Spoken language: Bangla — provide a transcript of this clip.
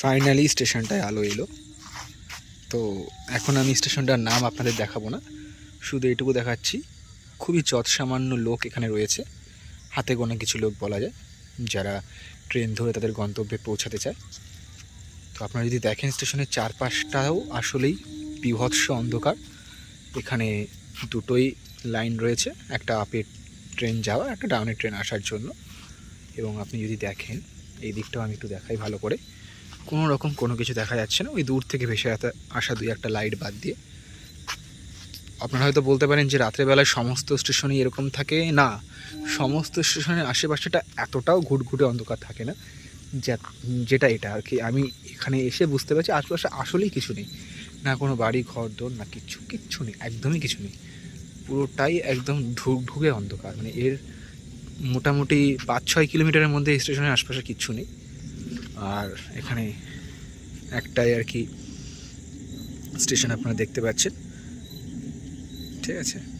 ফাইনালি স্টেশনটায় আলো এলো। তো এখন আমি স্টেশনটার নাম আপনাদের দেখাবো না। শুধু এটুকু দেখাচ্ছি, খুবই যৎসামান্য লোক এখানে রয়েছে। হাতে গোনা কিছু লোক বলা যায়, যারা ট্রেন ধরে তাদের গন্তব্যে পৌঁছাতে চায়। তো আপনারা যদি দেখেন স্টেশনের চারপাশটাও আসলেই বিভৎস অন্ধকার। এখানে দুটোই লাইন রয়েছে, একটা আপের ট্রেন যাওয়া, একটা ডাউনের ট্রেন আসার জন্য। এবং আপনি যদি দেখেন, এই দিকটাও আমি একটু দেখাই ভালো করে। কোনো রকম কোনো কিছু দেখা যাচ্ছে না। ওই দূর থেকে ভেসে আসা- দুই একটা লাইট বাদ দিয়ে। আপনারা হয়তো বলতে পারেন যে রাত্রেবেলায় সমস্ত স্টেশনই এরকম থাকে? না, সমস্ত স্টেশনের আশেপাশেটা এতটাও ঘুটঘুটে অন্ধকার থাকে না যেটা এটা আর কি। আমি এখানে এসে বুঝতে পারছি আশপাশে আসলেই কিছু নেই। না কোনো বাড়ি, ঘর, দোর, না কিচ্ছু কিচ্ছু নেই, একদমই কিছু নেই। পুরোটাই একদম ঢুক ঢুকে অন্ধকার। মানে এর মোটামুটি পাঁচ ছয় কিলোমিটারের মধ্যে স্টেশনের আশপাশে কিচ্ছু নেই। আর এখানে একটাই আর কি স্টেশন আপনারা দেখতে পাচ্ছেন। ঠিক আছে?